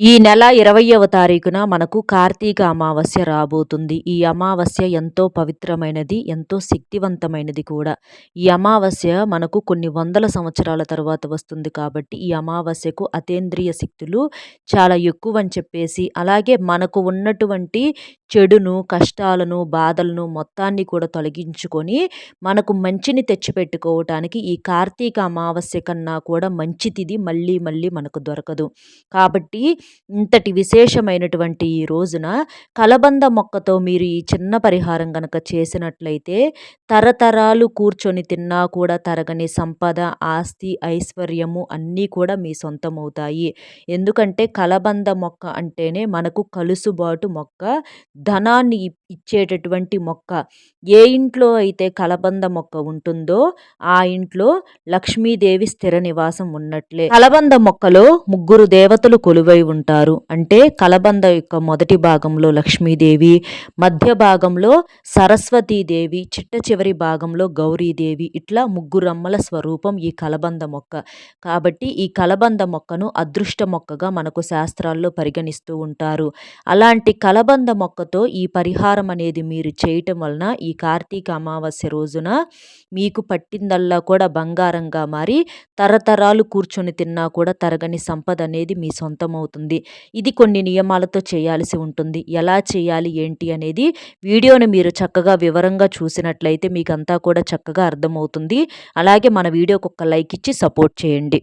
ఈ నెల ఇరవయవ తారీఖున మనకు కార్తీక అమావాస్య రాబోతుంది. ఈ అమావాస్య ఎంతో పవిత్రమైనది ఎంతో శక్తివంతమైనది కూడా. ఈ అమావాస్య మనకు కొన్ని వందల సంవత్సరాల తర్వాత వస్తుంది కాబట్టి ఈ అమావాస్యకు అతేంద్రియ శక్తులు చాలా ఎక్కువ అని చెప్పేసి అలాగే మనకు ఉన్నటువంటి చెడును కష్టాలను బాధలను మొత్తాన్ని కూడా తొలగించుకొని మనకు మంచిని తెచ్చిపెట్టుకోవటానికి ఈ కార్తీక అమావాస్య కన్నా కూడా మంచి తిది మళ్ళీ మళ్ళీ మనకు దొరకదు. కాబట్టి ఇంతటి విశేషమైనటువంటి ఈ రోజున కలబంద మొక్కతో మీరు ఈ చిన్న పరిహారం గనక చేసినట్లయితే తరతరాలు కూర్చొని తిన్నా కూడా తరగని సంపద ఆస్తి ఐశ్వర్యము అన్నీ కూడా మీ సొంతమవుతాయి. ఎందుకంటే కలబంద మొక్క అంటేనే మనకు కలుసుబాటు మొక్క ధనాన్ని ఇచ్చేటటువంటి మొక్క. ఏ ఇంట్లో అయితే కలబంద మొక్క ఉంటుందో ఆ ఇంట్లో లక్ష్మీదేవి స్థిర నివాసం ఉన్నట్లే. కలబంద మొక్కలో ముగ్గురు దేవతలు కొలువై ఉంటారు. అంటే కలబంద యొక్క మొదటి భాగంలో లక్ష్మీదేవి మధ్య భాగంలో సరస్వతీదేవి చిట్ట చివరి భాగంలో గౌరీదేవి ఇట్లా ముగ్గురమ్మల స్వరూపం ఈ కలబంద మొక్క. కాబట్టి ఈ కలబంద మొక్కను అదృష్ట మొక్కగా మనకు శాస్త్రాల్లో పరిగణిస్తూ ఉంటారు. అలాంటి కలబంద మొక్కతో ఈ పరిహారం అనేది మీరు చేయటం వలన ఈ కార్తీక అమావాస్య రోజున మీకు పట్టిందల్లా కూడా బంగారంగా మారి తరతరాలు కూర్చొని తిన్నా కూడా తరగని సంపద అనేది మీ సొంతం అవుతుంది ఇది కొన్ని నియమాలతో చేయాల్సి ఉంటుంది. ఎలా చేయాలి ఏంటి అనేది వీడియోని మీరు చక్కగా వివరంగా చూసినట్లయితే మీకంతా కూడా చక్కగా అర్థమవుతుంది. అలాగే మన వీడియోకి ఒక లైక్ ఇచ్చి సపోర్ట్ చేయండి.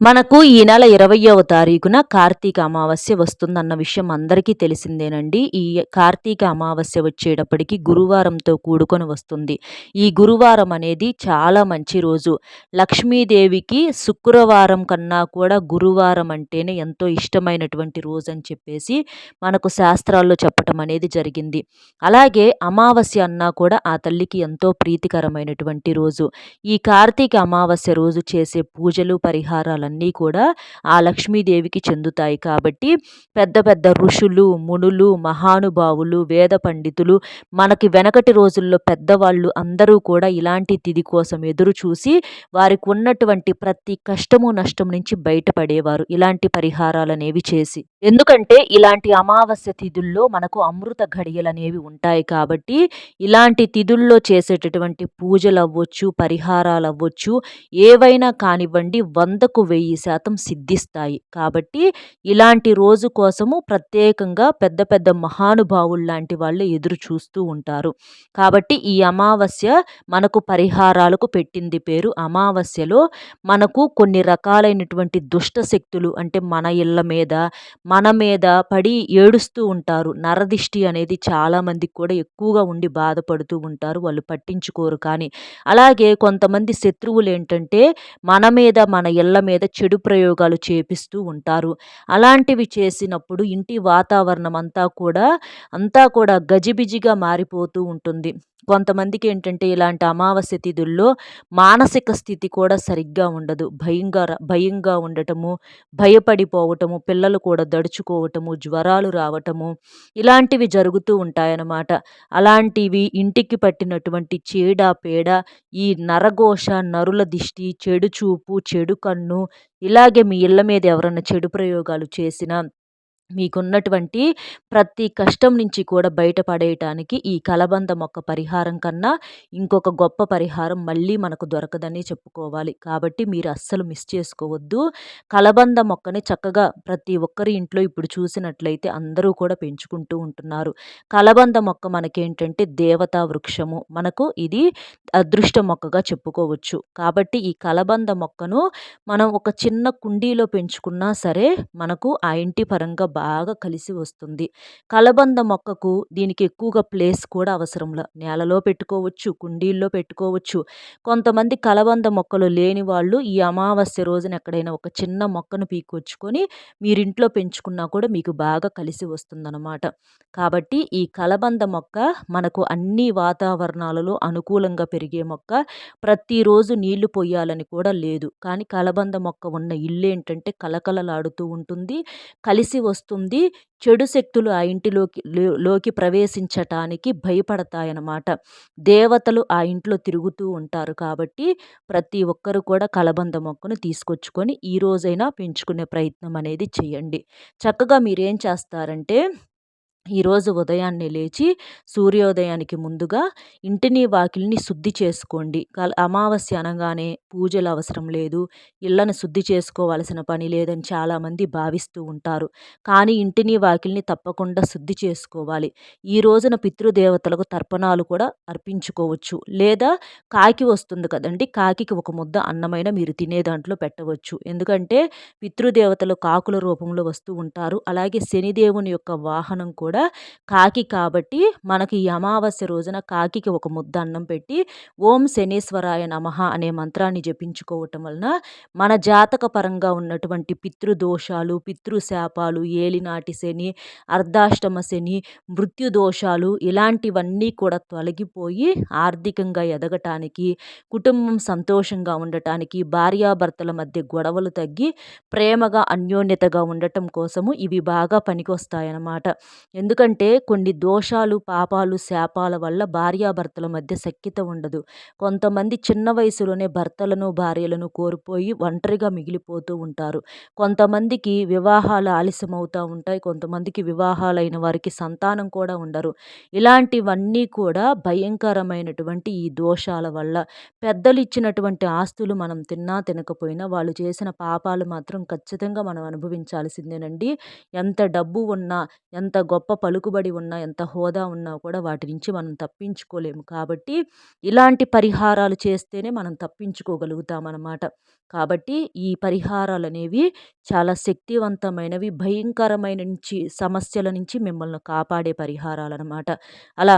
మనకు ఈ నెల ఇరవయవ తారీఖున కార్తీక అమావాస్య వస్తుందన్న విషయం అందరికీ తెలిసిందేనండి. ఈ కార్తీక అమావాస్య వచ్చేటప్పటికి గురువారంతో కూడుకొని వస్తుంది. ఈ గురువారం అనేది చాలా మంచి రోజు. లక్ష్మీదేవికి శుక్రవారం కన్నా కూడా గురువారం అంటేనే ఎంతో ఇష్టమైనటువంటి రోజు అని చెప్పేసి మనకు శాస్త్రాల్లో చెప్పటం అనేది జరిగింది. అలాగే అమావాస్య అన్నా కూడా ఆ తల్లికి ఎంతో ప్రీతికరమైనటువంటి రోజు. ఈ కార్తీక అమావాస్య రోజు చేసే పూజలు పరిహారాలు అన్నీ కూడా ఆ లక్ష్మీదేవికి చెందుతాయి. కాబట్టి పెద్ద పెద్ద ఋషులు మునులు మహానుభావులు వేద పండితులు మనకి వెనకటి రోజుల్లో పెద్దవాళ్ళు అందరూ కూడా ఇలాంటి తిది కోసం ఎదురు చూసి వారికి ఉన్నటువంటి ప్రతి కష్టము నష్టం నుంచి బయటపడేవారు. ఇలాంటి పరిహారాలు అనేవి చేసి ఎందుకంటే ఇలాంటి అమావాస్య తిథుల్లో మనకు అమృత ఘడియలు అనేవి ఉంటాయి కాబట్టి ఇలాంటి తిథుల్లో చేసేటటువంటి పూజలు అవ్వచ్చు పరిహారాలు అవ్వచ్చు ఏవైనా కానివ్వండి వందకు వెయ్యి వెయ్యి శాతం సిద్ధిస్తాయి. కాబట్టి ఇలాంటి రోజు కోసము ప్రత్యేకంగా పెద్ద పెద్ద మహానుభావులు లాంటి వాళ్ళు ఎదురు చూస్తూ ఉంటారు. కాబట్టి ఈ అమావాస్య మనకు పరిహారాలకు పెట్టింది పేరు అమావాస్యలో. మనకు కొన్ని రకాలైనటువంటి దుష్ట శక్తులు అంటే మన ఇళ్ళ మీద మన మీద పడి ఏడుస్తూ ఉంటారు. నరదిష్టి అనేది చాలామందికి కూడా ఎక్కువగా ఉండి బాధపడుతూ ఉంటారు. వాళ్ళు పట్టించుకోరు కానీ. అలాగే కొంతమంది శత్రువులు ఏంటంటే మన మీద మన ఇళ్ళ మీద చెడు ప్రయోగాలు చేపిస్తూ ఉంటారు. అలాంటివి చేసినప్పుడు ఇంటి వాతావరణం అంతా కూడా అంతా కూడా గజిబిజిగా మారిపోతూ ఉంటుంది. కొంతమందికి ఏంటంటే ఇలాంటి అమావాస్య తిథుల్లో మానసిక స్థితి కూడా సరిగ్గా ఉండదు. భయంగా భయంగా ఉండటము భయపడిపోవటము పిల్లలు కూడా దడుచుకోవటము జ్వరాలు రావటము ఇలాంటివి జరుగుతూ ఉంటాయన్నమాట. అలాంటివి ఇంటికి పట్టినటువంటి చీడ పేడ ఈ నరఘోష నరుల దిష్టి చెడు చూపు చెడు కన్ను ఇలాగే మీ ఇళ్ళ మీద ఎవరన్నా చెడు ప్రయోగాలు చేసినా మీకున్నటువంటి ప్రతి కష్టం నుంచి కూడా బయటపడేయటానికి ఈ కలబంద మొక్క పరిహారం కన్నా ఇంకొక గొప్ప పరిహారం మళ్ళీ మనకు దొరకదని చెప్పుకోవాలి. కాబట్టి మీరు అస్సలు మిస్ చేసుకోవద్దు. కలబంద మొక్కని చక్కగా ప్రతి ఒక్కరి ఇంట్లో ఇప్పుడు చూసినట్లయితే అందరూ కూడా పెంచుకుంటూ ఉంటున్నారు. కలబంద మొక్క మనకేంటంటే దేవతా వృక్షము. మనకు ఇది అదృష్ట మొక్కగా చెప్పుకోవచ్చు. కాబట్టి ఈ కలబంద మొక్కను మనం ఒక చిన్న కుండీలో పెంచుకున్నా సరే మనకు ఆ ఇంటి పరంగా బాగా కలిసి వస్తుంది. కలబంద మొక్కకు దీనికి ఎక్కువగా ప్లేస్ కూడా అవసరంలా నేలలో పెట్టుకోవచ్చు కుండీల్లో పెట్టుకోవచ్చు. కొంతమంది కలబంద మొక్కలు లేని వాళ్ళు ఈ అమావాస్య రోజున ఎక్కడైనా ఒక చిన్న మొక్కను పీకొచ్చుకొని మీరింట్లో పెంచుకున్నా కూడా మీకు బాగా కలిసి వస్తుందన్నమాట. కాబట్టి ఈ కలబంద మొక్క మనకు అన్ని వాతావరణాలలో అనుకూలంగా పెరిగే మొక్క. ప్రతిరోజు నీళ్ళు పోయాలని కూడా లేదు. కానీ కలబంద మొక్క ఉన్న ఇల్లు ఏంటంటే కలకలలాడుతూ ఉంటుంది. కలిసి వస్తు వస్తుంది. చెడు శక్తులు ఆ ఇంటిలోకి లోకి ప్రవేశించటానికి భయపడతాయన్నమాట. దేవతలు ఆ ఇంట్లో తిరుగుతూ ఉంటారు కాబట్టి ప్రతి ఒక్కరు కూడా కలబంద మొక్కను తీసుకొచ్చుకొని ఈ రోజైనా పెంచుకునే ప్రయత్నం అనేది చేయండి. చక్కగా మీరేం చేస్తారంటే ఈరోజు ఉదయాన్నే లేచి సూర్యోదయానికి ముందుగా ఇంటిని వాకిలిని శుద్ధి చేసుకోండి. అమావాస్య అనగానే పూజలు అవసరం లేదు. ఇళ్ళను శుద్ధి చేసుకోవాల్సిన పని లేదని చాలామంది భావిస్తూ ఉంటారు. కానీ ఇంటిని వాకిలిని తప్పకుండా శుద్ధి చేసుకోవాలి. ఈ రోజున పితృదేవతలకు తర్పణాలు కూడా అర్పించుకోవచ్చు. లేదా కాకి వస్తుంది కదండి కాకికి ఒక ముద్ద అన్నమైన మీరు తినే దాంట్లో పెట్టవచ్చు. ఎందుకంటే పితృదేవతలు కాకుల రూపంలో వస్తూ ఉంటారు. అలాగే శనిదేవుని యొక్క వాహనం కూడా కూడా కాకి కాబట్టి మనకి ఈ అమావాస్య రోజున కాకికి ఒక ముద్ద అన్నం పెట్టి ఓం శనీశ్వరాయ నమ అనే మంత్రాన్ని జపించుకోవటం వలన మన జాతక పరంగా ఉన్నటువంటి పితృదోషాలు పితృశాపాలు ఏలినాటి శని అర్ధాష్టమ శని మృత్యుదోషాలు ఇలాంటివన్నీ కూడా తొలగిపోయి ఆర్థికంగా ఎదగటానికి కుటుంబం సంతోషంగా ఉండటానికి భార్యాభర్తల మధ్య గొడవలు తగ్గి ప్రేమగా అన్యోన్యతగా ఉండటం కోసము ఇవి బాగా పనికొస్తాయన్నమాట. ఎందుకంటే కొన్ని దోషాలు పాపాలు శాపాల వల్ల భార్యాభర్తల మధ్య సఖ్యత ఉండదు. కొంతమంది చిన్న వయసులోనే భర్తలను భార్యలను కోల్పోయి ఒంటరిగా మిగిలిపోతూ ఉంటారు. కొంతమందికి వివాహాలు ఆలస్యం అవుతూ ఉంటాయి. కొంతమందికి వివాహాలైన వారికి సంతానం కూడా ఉండరు. ఇలాంటివన్నీ కూడా భయంకరమైనటువంటి ఈ దోషాల వల్ల. పెద్దలు ఇచ్చినటువంటి ఆస్తులు మనం తిన్నా తినకపోయినా వాళ్ళు చేసిన పాపాలు మాత్రం ఖచ్చితంగా మనం అనుభవించాల్సిందేనండి. ఎంత డబ్బు ఉన్నా ఎంత గొప్ప పలుకుబడి ఉన్నా ఎంత హోదా ఉన్నా కూడా వాటి నుంచి మనం తప్పించుకోలేము. కాబట్టి ఇలాంటి పరిహారాలు చేస్తేనే మనం తప్పించుకోగలుగుతామన్నమాట. కాబట్టి ఈ పరిహారాలు అనేవి చాలా శక్తివంతమైనవి భయంకరమైన నుంచి సమస్యల నుంచి మిమ్మల్ని కాపాడే పరిహారాలు అనమాట అలా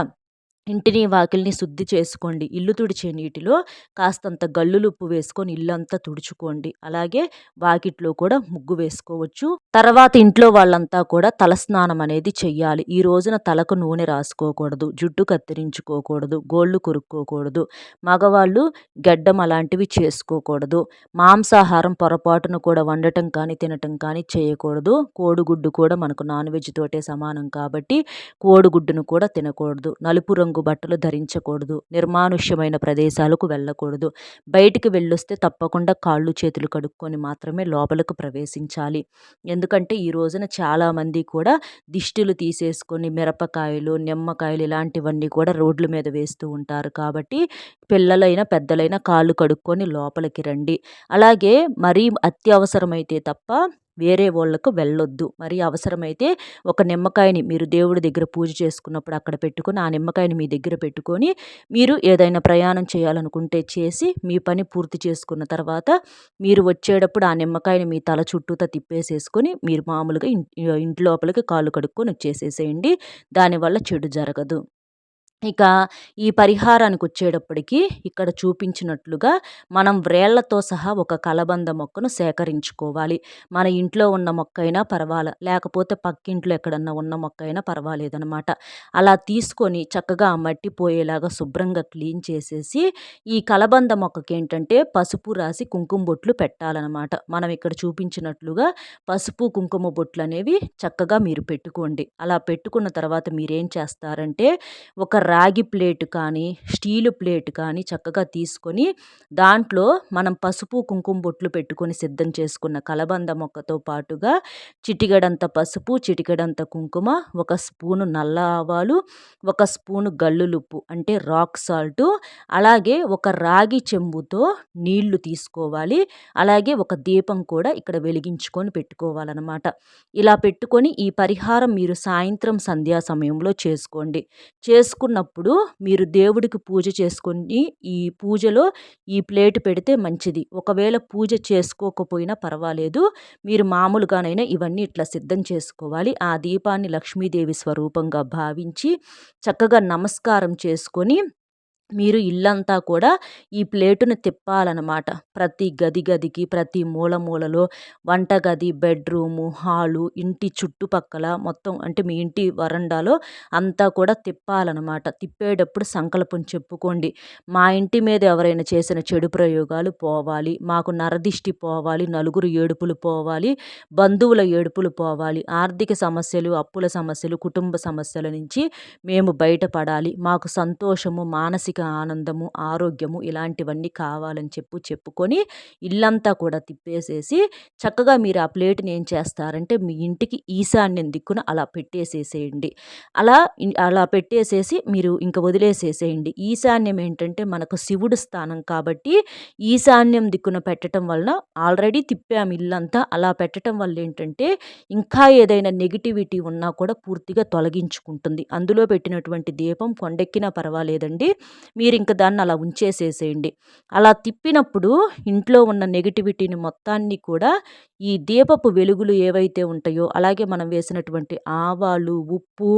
ఇంటిని వాకిలిని శుద్ధి చేసుకోండి. ఇల్లు తుడిచే నీటిలో కాస్తంత గల్లులుప్పు వేసుకొని ఇల్లంతా తుడుచుకోండి. అలాగే వాకిట్లో కూడా ముగ్గు వేసుకోవచ్చు. తర్వాత ఇంట్లో వాళ్ళంతా కూడా తలస్నానం అనేది చెయ్యాలి. ఈ రోజున తలకు నూనె రాసుకోకూడదు జుట్టు కత్తిరించుకోకూడదు గోళ్ళు కొరుక్కోకూడదు మగవాళ్ళు గడ్డం అలాంటివి చేసుకోకూడదు మాంసాహారం పొరపాటును కూడా వండటం కానీ తినటం కానీ చేయకూడదు. కోడిగుడ్డు కూడా మనకు నాన్ వెజ్ తోటే సమానం కాబట్టి కోడిగుడ్డును కూడా తినకూడదు. నలుపు రంగు రంగు బట్టలు ధరించకూడదు. నిర్మానుష్యమైన ప్రదేశాలకు వెళ్ళకూడదు. బయటికి వెళ్ళొస్తే తప్పకుండా కాళ్ళు చేతులు కడుక్కొని మాత్రమే లోపలకు ప్రవేశించాలి. ఎందుకంటే ఈ రోజున చాలామంది కూడా దిష్టిలు తీసేసుకొని మిరపకాయలు నిమ్మకాయలు ఇలాంటివన్నీ కూడా రోడ్ల మీద వేస్తూ ఉంటారు. కాబట్టి పిల్లలైనా పెద్దలైనా కాళ్ళు కడుక్కొని లోపలికి రండి. అలాగే మరీ అత్యవసరమైతే తప్ప వేరే వాళ్ళకు వెళ్ళొద్దు. మరి అవసరమైతే ఒక నిమ్మకాయని మీరు దేవుడి దగ్గర పూజ చేసుకున్నప్పుడు అక్కడ పెట్టుకొని ఆ నిమ్మకాయని మీ దగ్గర పెట్టుకొని మీరు ఏదైనా ప్రయాణం చేయాలనుకుంటే చేసి మీ పని పూర్తి చేసుకున్న తర్వాత మీరు వచ్చేటప్పుడు ఆ నిమ్మకాయని మీ తల చుట్టూతో తిప్పేసేసుకొని మీరు మామూలుగా ఇంటి లోపలికి కాళ్ళు కడుక్కొని వచ్చేసేసేయండి. దానివల్ల చెడు జరగదు. ఇక ఈ పరిహారానికి వచ్చేటప్పటికి ఇక్కడ చూపించినట్లుగా మనం వ్రేళ్ళతో సహా ఒక కలబంద మొక్కను సేకరించుకోవాలి. మన ఇంట్లో ఉన్న మొక్క అయినా పర్వాలే లేకపోతే పక్కింట్లో ఎక్కడన్నా ఉన్న మొక్క అయినా పర్వాలేదనమాట అలా తీసుకొని చక్కగా ఆ మట్టి పోయేలాగా శుభ్రంగా క్లీన్ చేసేసి ఈ కలబంద మొక్కకి ఏంటంటే పసుపు రాసి కుంకుమ బొట్లు పెట్టాలన్నమాట. మనం ఇక్కడ చూపించినట్లుగా పసుపు కుంకుమ బొట్లు అనేవి చక్కగా మీరు పెట్టుకోండి. అలా పెట్టుకున్న తర్వాత మీరేం చేస్తారంటే ఒక రాగి ప్లేట్ కానీ స్టీలు ప్లేట్ కానీ చక్కగా తీసుకొని దాంట్లో మనం పసుపు కుంకుమ బొట్లు పెట్టుకొని సిద్ధం చేసుకున్న కలబంద మొక్కతో పాటుగా చిటికడంత పసుపు చిటికడంత కుంకుమ ఒక స్పూను నల్ల ఆవాలు ఒక స్పూను గల్లులుప్పు అంటే రాక్ సాల్ట్ అలాగే ఒక రాగి చెంబుతో నీళ్ళు తీసుకోవాలి. అలాగే ఒక దీపం కూడా ఇక్కడ వెలిగించుకొని పెట్టుకోవాలన్నమాట. ఇలా పెట్టుకొని ఈ పరిహారం మీరు సాయంత్రం సంధ్యా సమయంలో చేసుకోండి. చేసుకున్న ఉన్నప్పుడు మీరు దేవుడికి పూజ చేసుకొని ఈ పూజలో ఈ ప్లేట్ పెడితే మంచిది. ఒకవేళ పూజ చేసుకోకపోయినా పర్వాలేదు. మీరు మామూలుగానైనా ఇవన్నీ ఇట్లా సిద్ధం చేసుకోవాలి. ఆ దీపాన్ని లక్ష్మీదేవి స్వరూపంగా భావించి చక్కగా నమస్కారం చేసుకొని మీరు ఇల్లంతా కూడా ఈ ప్లేటుని తిప్పాలన్నమాట. ప్రతి గది గదికి ప్రతి మూల మూలలో వంటగది బెడ్రూము హాలు ఇంటి చుట్టుపక్కల మొత్తం అంటే మీ ఇంటి వరండాలో అంతా కూడా తిప్పాలన్నమాట. తిప్పేటప్పుడు సంకల్పం చెప్పుకోండి. మా ఇంటి మీద ఎవరైనా చేసిన చెడు ప్రయోగాలు పోవాలి. మాకు నరదిష్టి పోవాలి. నలుగురు ఏడుపులు పోవాలి. బంధువుల ఏడుపులు పోవాలి. ఆర్థిక సమస్యలు అప్పుల సమస్యలు కుటుంబ సమస్యల నుంచి మేము బయటపడాలి. మాకు సంతోషము మానసిక ఆనందము ఆరోగ్యము ఇలాంటివన్నీ కావాలని చెప్పు చెప్పుకొని ఇల్లంతా కూడా తిప్పేసేసి చక్కగా మీరు ఆ ప్లేట్ని ఏం చేస్తారంటే మీ ఇంటికి ఈశాన్యం దిక్కున అలా పెట్టేసేసేయండి. అలా అలా పెట్టేసేసి మీరు ఇంక వదిలేసేసేయండి. ఈశాన్యం ఏంటంటే మనకు శివుడు స్థానం కాబట్టి ఈశాన్యం దిక్కున పెట్టడం వలన ఆల్రెడీ తిప్పాము ఇల్లంతా. అలా పెట్టడం వల్ల ఏంటంటే ఇంకా ఏదైనా నెగిటివిటీ ఉన్నా కూడా పూర్తిగా తొలగించుకుంటుంది. అందులో పెట్టినటువంటి దీపం కొండెక్కినా పర్వాలేదండి. మీరు ఇంక దాన్ని అలా ఉంచేసేసేయండి. అలా తిప్పినప్పుడు ఇంట్లో ఉన్న నెగిటివిటీని మొత్తాన్ని కూడా ఈ దీపపు వెలుగులు ఏవైతే ఉంటాయో అలాగే మనం వేసినటువంటి ఆవాలు ఉప్పు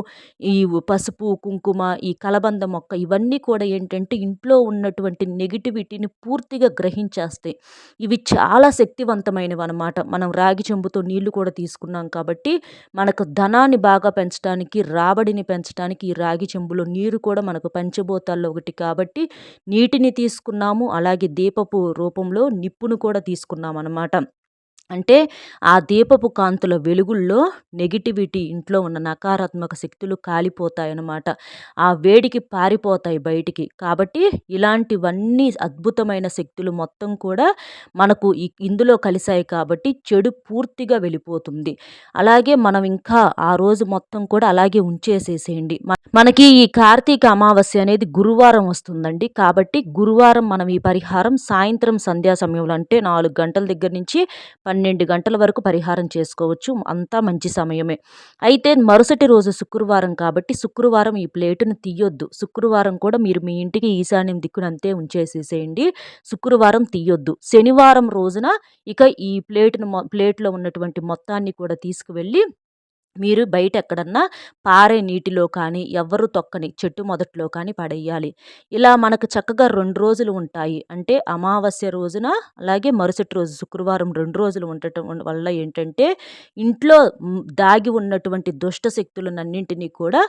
ఈ పసుపు కుంకుమ ఈ కలబంద మొక్క ఇవన్నీ కూడా ఏంటంటే ఇంట్లో ఉన్నటువంటి నెగిటివిటీని పూర్తిగా గ్రహించేస్తాయి. ఇవి చాలా శక్తివంతమైనవి అనమాట మనం రాగి చెంబుతో నీళ్ళు కూడా తీసుకున్నాం కాబట్టి మనకు ధనాన్ని బాగా పెంచడానికి రాబడిని పెంచడానికి ఈ రాగి చెంబులో నీరు కూడా మనకు పంచభూతాల్లో ఒకటి కాబట్టి నీటిని తీసుకున్నాము. అలాగే దీపపు రూపంలో నిప్పును కూడా తీసుకున్నాం అనమాట అంటే ఆ దీపపు కాంతుల వెలుగుల్లో నెగిటివిటీ ఇంట్లో ఉన్న నకారాత్మక శక్తులు కాలిపోతాయన్నమాట. ఆ వేడికి పారిపోతాయి బయటికి. కాబట్టి ఇలాంటివన్నీ అద్భుతమైన శక్తులు మొత్తం కూడా మనకు ఇందులో కలిశాయి కాబట్టి చెడు పూర్తిగా వెళ్ళిపోతుంది. అలాగే మనం ఇంకా ఆ రోజు మొత్తం కూడా అలాగే ఉంచేసేసేయండి. మనకి ఈ కార్తీక అమావాస్య అనేది గురువారం వస్తుందండి. కాబట్టి గురువారం మనం ఈ పరిహారం సాయంత్రం సంధ్యా సమయంలో అంటే నాలుగు గంటల దగ్గర నుంచి పన్నెండు గంటల వరకు పరిహారం చేసుకోవచ్చు. అంతా మంచి సమయమే. అయితే మరుసటి రోజు శుక్రవారం కాబట్టి శుక్రవారం ఈ ప్లేటును తీయొద్దు. శుక్రవారం కూడా మీరు మీ ఇంటికి ఈశాన్యం దిక్కునంతే ఉంచేసేసేయండి. శుక్రవారం తీయొద్దు. శనివారం రోజున ఇక ఈ ప్లేటును ప్లేట్లో ఉన్నటువంటి మొత్తాన్ని కూడా తీసుకువెళ్ళి మీరు బయట ఎక్కడన్నా పారే నీటిలో కానీ ఎవ్వరు తొక్కని చెట్టు మొదట్లో కానీ పడేయాలి. ఇలా మనకు చక్కగా రెండు రోజులు ఉంటాయి. అంటే అమావాస్య రోజున అలాగే మరుసటి రోజు శుక్రవారం రెండు రోజులు ఉండటం వల్ల ఏంటంటే ఇంట్లో దాగి ఉన్నటువంటి దుష్ట శక్తులనన్నింటినీ కూడా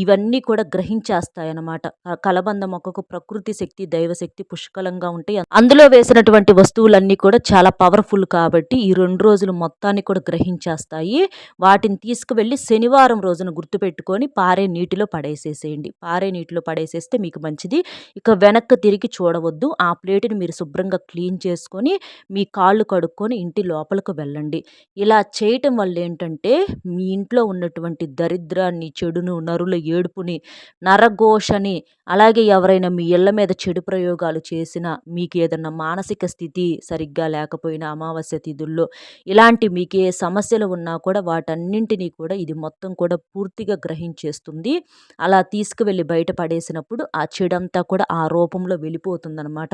ఇవన్నీ కూడా గ్రహించేస్తాయన్నమాట. కలబంద మొక్కకు ప్రకృతి శక్తి దైవశక్తి పుష్కలంగా ఉంటాయి. అందులో వేసినటువంటి వస్తువులన్నీ కూడా చాలా పవర్ఫుల్ కాబట్టి ఈ రెండు రోజులు మొత్తాన్ని కూడా గ్రహించేస్తాయి. వాటిని తీసుకు తీసుకువెళ్ళి శనివారం రోజున గుర్తుపెట్టుకొని పారే నీటిలో పడేసేసేయండి. పారే నీటిలో పడేసేస్తే మీకు మంచిది. ఇక వెనక్కి తిరిగి చూడవద్దు. ఆ ప్లేట్ని మీరు శుభ్రంగా క్లీన్ చేసుకొని మీ కాళ్ళు కడుక్కొని ఇంటి లోపలికి వెళ్ళండి. ఇలా చేయటం వల్ల ఏంటంటే మీ ఇంట్లో ఉన్నటువంటి దరిద్రాన్ని చెడును నరుల ఏడుపుని నరఘోషని అలాగే ఎవరైనా మీ ఇళ్ళ మీద చెడు ప్రయోగాలు చేసినా మీకు ఏదన్నా మానసిక స్థితి సరిగ్గా లేకపోయినా అమావాస్య తిథుల్లో ఇలాంటి మీకు ఏ సమస్యలు ఉన్నా కూడా వాటన్నింటినీ కూడా ఇది మొత్తం కూడా పూర్తిగా గ్రహించేస్తుంది. అలా తీసుకువెళ్ళి బయట పడేసినప్పుడు ఆ చెడంతా కూడా ఆ రూపంలో వెళ్ళిపోతుందనమాట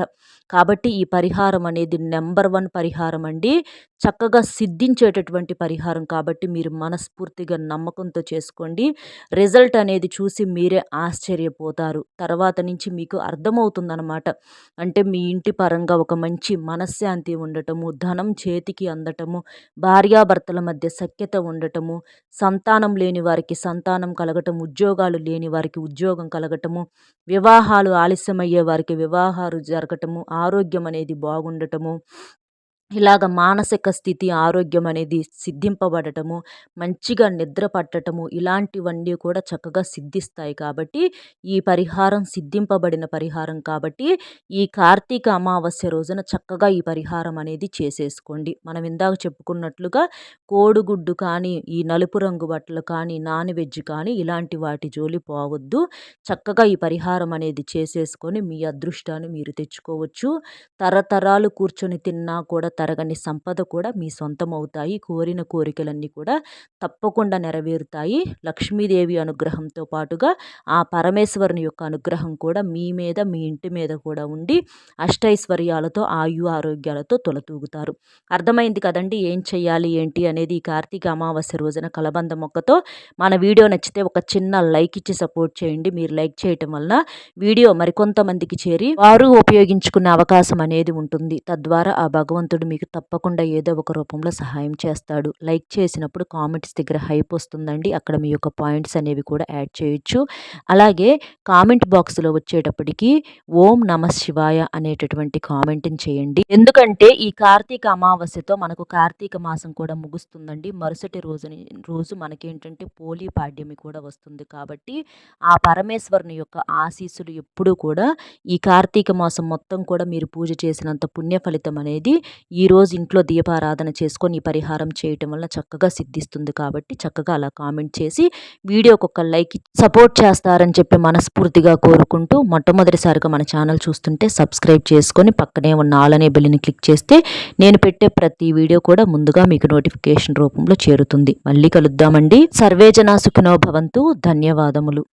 కాబట్టి ఈ పరిహారం అనేది నెంబర్ వన్ పరిహారం అండి. చక్కగా సిద్ధించేటటువంటి పరిహారం కాబట్టి మీరు మనస్ఫూర్తిగా నమ్మకంతో చేసుకోండి. రిజల్ట్ అనేది చూసి మీరే ఆశ్చర్యపోతారు. తర్వాత నుంచి మీకు అర్థమవుతుందనమాట అంటే మీ ఇంటి పరంగా ఒక మంచి మనశ్శాంతి ఉండటము ధనం చేతికి అందటము భార్యాభర్తల మధ్య సఖ్యత ఉండటము సంతానం లేని వారికి సంతానం కలగటం ఉద్యోగాలు లేని వారికి ఉద్యోగం కలగటము వివాహాలు ఆలస్యమయ్యే వారికి వివాహాలు జరగటము ఆరోగ్యం అనేది బాగుండటము ఇలాగ మానసిక స్థితి ఆరోగ్యం అనేది సిద్ధింపబడటము మంచిగా నిద్ర పట్టటము ఇలాంటివన్నీ కూడా చక్కగా సిద్ధిస్తాయి కాబట్టి ఈ పరిహారం సిద్ధింపబడిన పరిహారం కాబట్టి ఈ కార్తీక అమావాస్య రోజున చక్కగా ఈ పరిహారం అనేది చేసేసుకోండి. మనం ఇందాక చెప్పుకున్నట్లుగా కోడిగుడ్డు కానీ ఈ నలుపు రంగు బట్టలు కానీ నాన్ వెజ్ కానీ ఇలాంటి వాటి జోలి పోవద్దు. చక్కగా ఈ పరిహారం అనేది చేసేసుకొని మీ అదృష్టాన్ని మీరు తెచ్చుకోవచ్చు. తరతరాలు కూర్చొని తిన్నా కూడా తరగని సంపద కూడా మీ సొంతం అవుతాయి కోరిన కోరికలన్నీ కూడా తప్పకుండా నెరవేరుతాయి. లక్ష్మీదేవి అనుగ్రహంతో పాటుగా ఆ పరమేశ్వరుని యొక్క అనుగ్రహం కూడా మీ మీద మీ ఇంటి మీద కూడా ఉండి అష్టైశ్వర్యాలతో ఆయు ఆరోగ్యాలతో తొలతూగుతారు. అర్థమైంది కదండి? ఏం చేయాలి ఏంటి? అనేది ఈ కార్తీక అమావాస్య రోజున కలబంద మొక్కతో మన వీడియో నచ్చితే ఒక చిన్న లైక్ ఇచ్చి సపోర్ట్ చేయండి. మీరు లైక్ చేయటం వలన వీడియో మరికొంతమందికి చేరి వారు ఉపయోగించుకునే అవకాశం అనేది ఉంటుంది. తద్వారా ఆ భగవంతుడు మీకు తప్పకుండా ఏదో ఒక రూపంలో సహాయం చేస్తాడు. లైక్ చేసినప్పుడు కామెంట్స్ దగ్గర హైప్ వస్తుందండి. అక్కడ మీ యొక్క పాయింట్స్ అనేవి కూడా యాడ్ చేయొచ్చు. అలాగే కామెంట్ బాక్స్లో వచ్చేటప్పటికి ఓం నమ శివాయ అనేటటువంటి కామెంట్ని చేయండి. ఎందుకంటే ఈ కార్తీక అమావాస్యతో మనకు కార్తీక మాసం కూడా ముగుస్తుందండి. మరుసటి రోజుని రోజు మనకేంటంటే పోలీ పాడ్యమి కూడా వస్తుంది కాబట్టి ఆ పరమేశ్వరుని యొక్క ఆశీస్సులు ఎప్పుడూ కూడా ఈ కార్తీక మాసం మొత్తం కూడా మీరు పూజ చేసినంత పుణ్య ఫలితం అనేది ఈరోజు ఇంట్లో దీపారాధన చేసుకొని ఈ పరిహారం చేయటం వల్ల చక్కగా సిద్ధిస్తుంది కాబట్టి చక్కగా అలా కామెంట్ చేసి వీడియోకి ఒక లైక్ సపోర్ట్ చేస్తారని చెప్పి మనస్ఫూర్తిగా కోరుకుంటూ మొట్టమొదటిసారిగా మన ఛానల్ చూస్తుంటే సబ్స్క్రైబ్ చేసుకొని పక్కనే ఉన్న ఆలనే బిల్లుని క్లిక్ చేస్తే నేను పెట్టే ప్రతి వీడియో కూడా ముందుగా మీకు నోటిఫికేషన్ రూపంలో చేరుతుంది. మళ్ళీ కలుద్దామండి. సర్వేజన సుఖినో భవంతు. ధన్యవాదములు.